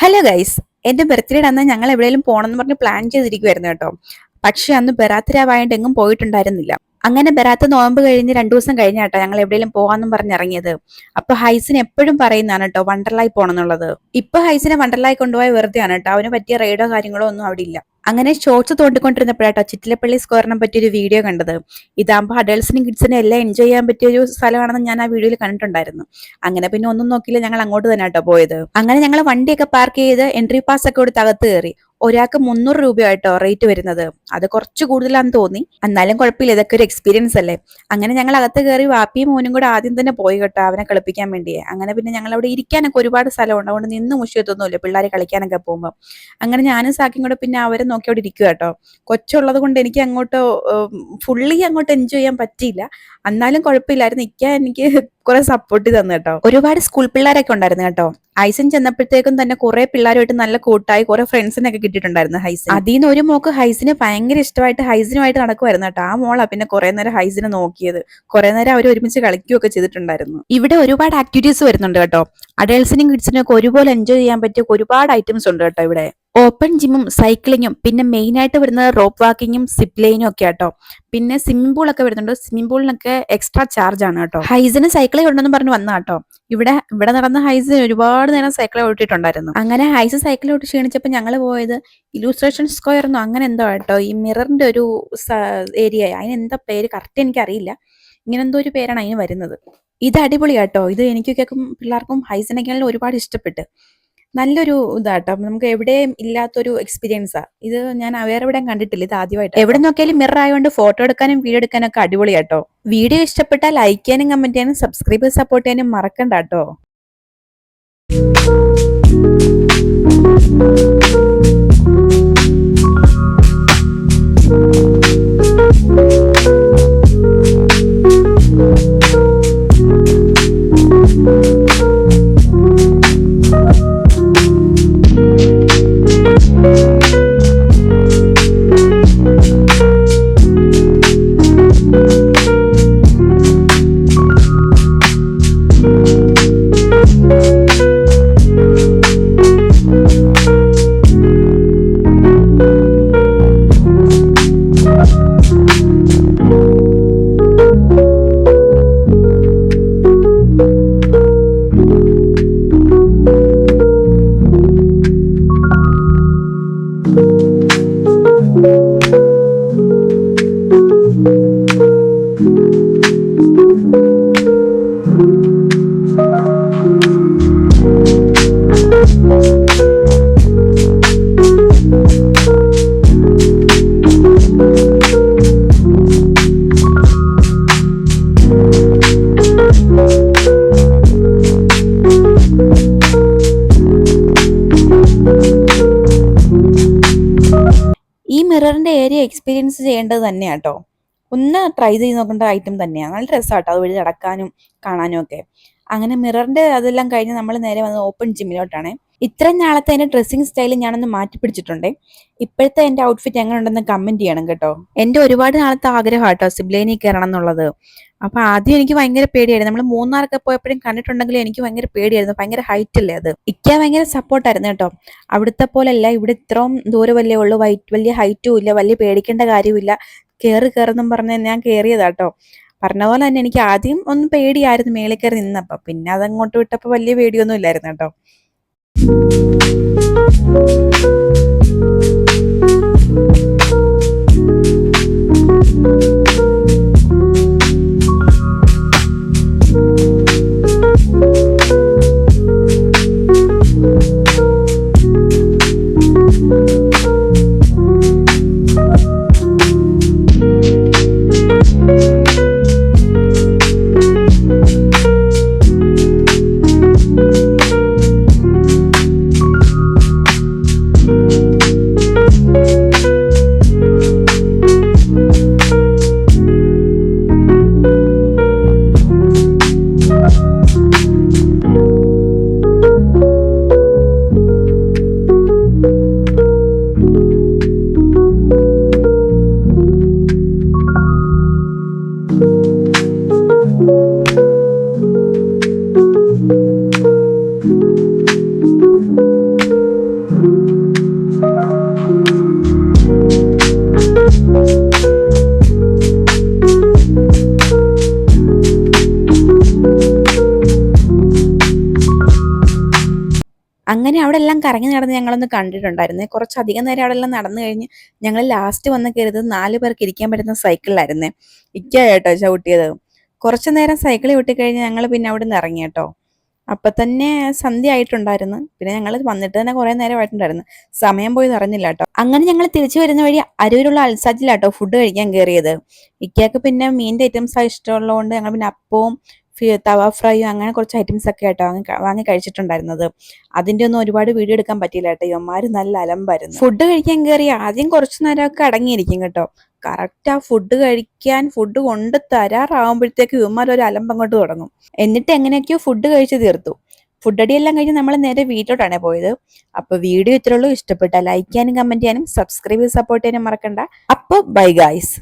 Hello guys എന്റെ birthday അന്ന് ഞങ്ങൾ എവിടെയെങ്കിലും പോകണമെന്ന് പറഞ്ഞ് പ്ലാൻ ചെയ്തിരിക്കുവായിരുന്നു കേട്ടോ. പക്ഷെ അന്ന് ബെറാത്തരാവായിട്ട് എങ്ങും പോയിട്ടുണ്ടായിരുന്നില്ല. അങ്ങനെ ബറാത്ത് നോമ്പ് കഴിഞ്ഞ് രണ്ടു ദിവസം കഴിഞ്ഞാട്ടോ ഞങ്ങൾ എവിടെയെങ്കിലും പോകാന്നും പറഞ്ഞ് ഇറങ്ങിയത്. അപ്പൊ ഹൈസിന് എപ്പോഴും പറയുന്നതാണ് കേട്ടോ വണ്ടർലായി പോകണം എന്നുള്ളത്. ഇപ്പൊ ഹൈസിനെ വണ്ടർലായി കൊണ്ടുപോയ വെറുതെയാണ് കേട്ടോ. അവന് പറ്റിയ റൈഡോ കാര്യങ്ങളോ ഒന്നും അവിടെ ഇല്ല. അങ്ങനെ ഷോർട്സ് തോണ്ടിക്കൊണ്ടിരുന്നപ്പോഴാട്ടോ ചിറ്റിലപ്പള്ളി സ്ക്വയറിനെ പറ്റിയ ഒരു വീഡിയോ കണ്ടത്. ഇതാകുമ്പോൾ അഡൾട്സിനും കിഡ്സിനും എല്ലാം എൻജോയ് ചെയ്യാൻ പറ്റിയ ഒരു സ്ഥലമാണെന്ന് ഞാൻ ആ വീഡിയോയിൽ കണ്ടിട്ടുണ്ടായിരുന്നു. അങ്ങനെ പിന്നെ ഒന്നും നോക്കിയില്ല ഞങ്ങൾ അങ്ങോട്ട് തന്നെ കേട്ടോ പോയത്. അങ്ങനെ ഞങ്ങൾ വണ്ടിയൊക്കെ പാർക്ക് ചെയ്ത് എൻട്രി പാസ് ഒക്കെ കൊടുത്ത് അകത്ത് കയറി. ഒരാൾക്ക് മുന്നൂറ് രൂപയായിട്ടോ റേറ്റ് വരുന്നത്. അത് കുറച്ച് കൂടുതലാന്ന് തോന്നി. എന്നാലും കുഴപ്പമില്ല ഇതൊക്കെ ഒരു എക്സ്പീരിയൻസ് അല്ലേ? അങ്ങനെ ഞങ്ങൾ അകത്ത് കയറി വാപ്പിയും മോനും കൂടെ ആദ്യം തന്നെ പോയി കേട്ടോ അവനെ കളിപ്പിക്കാൻ വേണ്ടി. അങ്ങനെ പിന്നെ ഞങ്ങൾ അവിടെ ഇരിക്കാനൊക്കെ ഒരുപാട് സ്ഥലമുണ്ട് അതുകൊണ്ട് നിന്ന് മുഷിയത്തൊന്നുമില്ല പിള്ളേർ കളിക്കാനൊക്കെ പോകുമ്പോൾ അങ്ങനെ ഞാനും സാക്കിയും കൂടെ പിന്നെ അവരെ നോക്കി അവിടെ ഇരിക്കുക കേട്ടോ. കൊച്ചുള്ളത് കൊണ്ട് എനിക്ക് അങ്ങോട്ട് ഫുള്ളി അങ്ങോട്ട് എൻജോയ് ചെയ്യാൻ പറ്റിയില്ല. എന്നാലും കുഴപ്പമില്ലായിരുന്നു. നിൽക്കാൻ എനിക്ക് കുറെ സപ്പോർട്ട് തന്നു കേട്ടോ. ഒരുപാട് സ്കൂൾ പിള്ളേരൊക്കെ ഉണ്ടായിരുന്നു കേട്ടോ. ഹൈസൻ ചെന്നപ്പോഴത്തേക്കും തന്നെ കുറെ പിള്ളേരുമായിട്ട് നല്ല കൂട്ടായി കുറെ ഫ്രണ്ട്സിനൊക്കെ കിട്ടിയിട്ടുണ്ടായിരുന്നു ഹൈസൻ അതിൽ നിന്ന് ഒരു മോക്ക് ഹൈസിന് ഭയങ്കര ഇഷ്ടമായിട്ട് ഹൈസിനുമായിട്ട് നടക്കുമായിരുന്നു കേട്ടോ. ആ മോളാ പിന്നെ കുറെ നേരം ഹൈസിനെ നോക്കിയത്. കുറെ നേരം അവർ ഒരുമിച്ച് കളിക്കുകയൊക്കെ ചെയ്തിട്ടുണ്ടായിരുന്നു. ഇവിടെ ഒരുപാട് ആക്ടിവിറ്റീസ് വരുന്നുണ്ട് കേട്ടോ. അഡൽസിനും കിഡ്സിനും ഒക്കെ ഒരുപോലെ എൻജോയ് ചെയ്യാൻ പറ്റിയ ഒരുപാട് ഐറ്റംസ് ഉണ്ട് കേട്ടോ ഇവിടെ. ഓപ്പൺ ജിമ്മും സൈക്ലിങ്ങും പിന്നെ മെയിനായിട്ട് വരുന്നത് റോപ്പ് വാക്കിങ്ങും സിപ്പ് ലൈനും ഒക്കെ ആട്ടോ. പിന്നെ സ്വിമ്മിംഗ് പൂൾ ഒക്കെ വരുന്നുണ്ട്. സ്വിമ്മിംഗ് പൂളിനൊക്കെ എക്സ്ട്രാ ചാർജ് ആണ് കേട്ടോ. ഹൈസിന് സൈക്കിൾ ഉണ്ടെന്ന് പറഞ്ഞ് വന്ന കേട്ടോ. ഇവിടെ ഇവിടെ നടന്ന ഹൈസ് ഒരുപാട് നേരം സൈക്കിൾ ഓട്ടിട്ടുണ്ടായിരുന്നു അങ്ങനെ ഹൈസ് സൈക്കിൾ ഓട്ടി ക്ഷീണിച്ചപ്പോൾ ഞങ്ങൾ പോയത് ഇലൂസ്ട്രേഷൻ സ്ക്വയർ എന്നോ അങ്ങനെ എന്തോ കേട്ടോ ഈ മിററിന്റെ ഒരു ഏരിയ അതിന് എന്താ പേര് കറക്റ്റ് എനിക്കറിയില്ല. ഇങ്ങനെ എന്തോ ഒരു പേരാണ് അതിന് വരുന്നത്. ഇത് അടിപൊളി കേട്ടോ ഇത് എനിക്കൊക്കെ പിള്ളേർക്കും ഹൈസിനൊക്കെ ഒരുപാട് ഇഷ്ടപ്പെട്ട്. നല്ലൊരു ഇതാട്ടോ. നമുക്ക് എവിടെയും ഇല്ലാത്തൊരു എക്സ്പീരിയൻസാ ഇത് ഞാൻ വേറെ എവിടെയും കണ്ടിട്ടില്ല. ഇത് ആദ്യമായിട്ട്. എവിടെ നോക്കിയാലും മിറർ ആയതുകൊണ്ട് ഫോട്ടോ എടുക്കാനും വീഡിയോ എടുക്കാനും ഒക്കെ അടിപൊളിയാട്ടോ വീഡിയോ ഇഷ്ടപ്പെട്ടാൽ ലൈക്ക് ചെയ്യാനും കമന്റ് ചെയ്യാനും സബ്സ്ക്രൈബ് സപ്പോർട്ട് ചെയ്യാനും മറക്കണ്ട കേട്ടോ ഈ മിററിന്റെ ഏരിയ എക്സ്പീരിയൻസ് ചെയ്യേണ്ടത് തന്നെയാണ് കേട്ടോ ഒന്ന് ട്രൈ ചെയ്ത് നോക്കേണ്ട ഐറ്റം തന്നെയാണ് നല്ല രസമാട്ടോ അതുവഴി നടക്കാനും കാണാനും ഒക്കെ. അങ്ങനെ മിററിന്റെ അതെല്ലാം കഴിഞ്ഞ് നമ്മൾ നേരെ വന്നത് ഓപ്പൺ ജിമ്മിലോട്ടാണ് ഇത്രയും നാളത്തെ എന്റെ ഡ്രസ്സിങ് സ്റ്റൈൽ ഞാനൊന്ന് മാറ്റി പിടിച്ചിട്ടുണ്ട്. ഇപ്പോഴത്തെ എന്റെ ഔട്ട്ഫിറ്റ് എങ്ങനെ ഉണ്ടെന്ന് കമന്റ് ചെയ്യണം കേട്ടോ. എന്റെ ഒരുപാട് നാളത്തെ ആഗ്രഹം കേട്ടോ സിബ്ലേനി കയറണം എന്നുള്ളത്. അപ്പൊ ആദ്യം എനിക്ക് ഭയങ്കര പേടിയായിരുന്നു. നമ്മൾ മൂന്നാർക്ക് പോയപ്പോഴും കണ്ടിട്ടുണ്ടെങ്കിലും എനിക്ക് ഭയങ്കര പേടിയായിരുന്നു. ഭയങ്കര ഹൈറ്റ് അല്ലേ അത്? ഇക്ക ഭയങ്കര സപ്പോർട്ടായിരുന്നു കേട്ടോ. അവിടുത്തെ പോലെയല്ല. ഇവിടെ ഇത്രയും ദൂരം വല്ലേ ഉള്ളൂ. വൈറ്റ് വലിയ ഹൈറ്റും ഇല്ല. വലിയ പേടിക്കേണ്ട കാര്യമില്ല കയറി കയറുന്നും പറഞ്ഞ് ഞാൻ കയറിയതാട്ടോ പറഞ്ഞ പോലെ തന്നെ എനിക്ക് ആദ്യം ഒന്ന് പേടിയായിരുന്നു മേളിൽ കയറി നിന്നപ്പോ. പിന്നെ അതങ്ങോട്ട് വിട്ടപ്പോ വലിയ പേടിയൊന്നും ഇല്ലായിരുന്നു കേട്ടോ. അങ്ങനെ അവിടെ എല്ലാം കറങ്ങി നടന്ന് ഞങ്ങളൊന്ന് കണ്ടിട്ടുണ്ടായിരുന്നു. കുറച്ചധികം നേരം അവിടെ എല്ലാം നടന്നു കഴിഞ്ഞ് ഞങ്ങൾ ലാസ്റ്റ് വന്ന് കയറിയത് നാല് പേർക്ക് ഇരിക്കാൻ പറ്റുന്ന സൈക്കിളിലായിരുന്നേ ഇക്കായിട്ടോ ചവിട്ടിയത്. കുറച്ചു നേരം സൈക്കിൾ വിട്ടിക്കഴിഞ്ഞ് ഞങ്ങൾ പിന്നെ അവിടെ നിന്ന് ഇറങ്ങി കേട്ടോ. അപ്പൊ തന്നെ സന്ധ്യ ആയിട്ടുണ്ടായിരുന്നു. പിന്നെ ഞങ്ങൾ വന്നിട്ട് തന്നെ കുറെ നേരമായിട്ടുണ്ടായിരുന്നു സമയം പോയി നിറഞ്ഞില്ല കേട്ടോ. അങ്ങനെ ഞങ്ങൾ തിരിച്ചു വരുന്ന വഴി അരൂരുള്ള അൽസാജിലാട്ടോ ഫുഡ് കഴിക്കാൻ കയറിയത് ഇക്കയ്ക്ക് പിന്നെ മീന്റെ ഐറ്റംസ് ഇഷ്ടമുള്ളതുകൊണ്ട് ഞങ്ങൾ പിന്നെ അപ്പവും തവ ഫ്രൈ അങ്ങനെ കുറച്ച് ഐറ്റംസ് ഒക്കെ ആയിട്ടോ വാങ്ങി വാങ്ങി കഴിച്ചിട്ടുണ്ടായിരുന്നത്. അതിന്റെ ഒന്നും ഒരുപാട് വീഡിയോ എടുക്കാൻ പറ്റിയില്ല കേട്ടോ. ഇവന്മാര് നല്ല അലമ്പായിരുന്നു. ഫുഡ് കഴിക്കാൻ കയറി ആദ്യം കുറച്ചു നേരമൊക്കെ അടങ്ങിയിരിക്കും കേട്ടോ. കറക്റ്റ് ആ ഫുഡ് കഴിക്കാൻ ഫുഡ് കൊണ്ട് തരാറാവുമ്പോഴത്തേക്ക് ഇവന്മാർ ഒരു അലമ്പ് അങ്ങോട്ട് തുടങ്ങും. എന്നിട്ട് എങ്ങനെയൊക്കെയോ ഫുഡ് കഴിച്ച് തീർത്തു. ഫുഡ് അടിയെല്ലാം കഴിഞ്ഞ് നമ്മൾ നേരെ വീട്ടിലോട്ടാണ് പോയത്. അപ്പൊ വീഡിയോ ഇത്രയുള്ളൂ ഇഷ്ടപ്പെട്ട ലൈക്ക് ചെയ്യാനും കമന്റ് ചെയ്യാനും സബ്സ്ക്രൈബ് ചെയ്ത് സപ്പോർട്ട് ചെയ്യാനും മറക്കണ്ട. അപ്പൊ ബൈ ഗായ്സ്